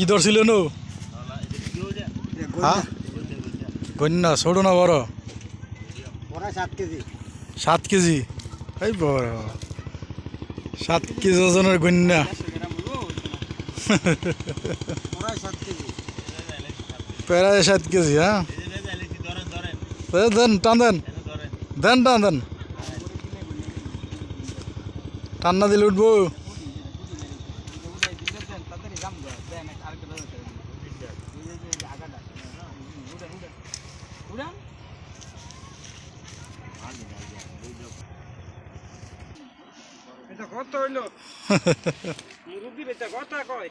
কি ধরছিল নো? হ্যাঁ? গন্যা ছোট না বড়? সাত কেজি। এই বড়। সাত কেজি ওজনের গন্যা ওরা সাত কেজি। প্রায় সাত কেজি হ্যাঁ? দেন টান দেন। দেন টান দেন। টান না দিলে উঠবো। এটা কত হইল? মুরব্বীর এটা কথা কয়।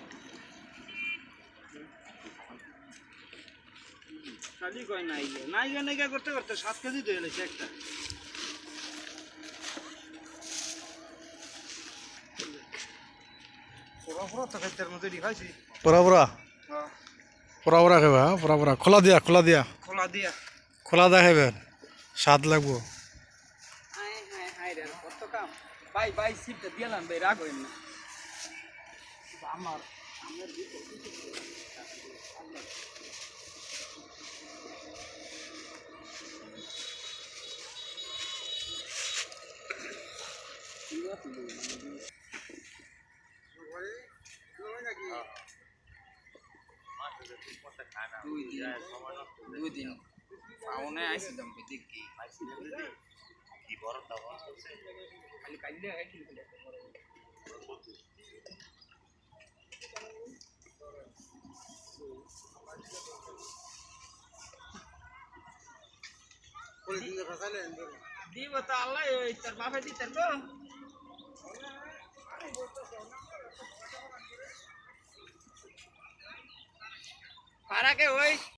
খালি কয় নাই গে। নাই গে নাই গে করতে করতে সাত কেজি তো এলেছে একটা। পুরো পুরো পরা পরা খাবে হ্যাঁ? পরা পরা খোলা দিয়া খোলা দিয়া। খোলা দিয়া। খোলা দা খাবে স্বাদ লাগবো। ভাই ভাই সিটটা দিলাম ভাই রাগ হইন না। আমার দুই দিন দুই দিন পাওনে আইছিলাম দেখি খালি কাইলে খাইছিল দিব তো আল্লাহ ওই তোর বাপে দিতে তো ¿Para qué voy?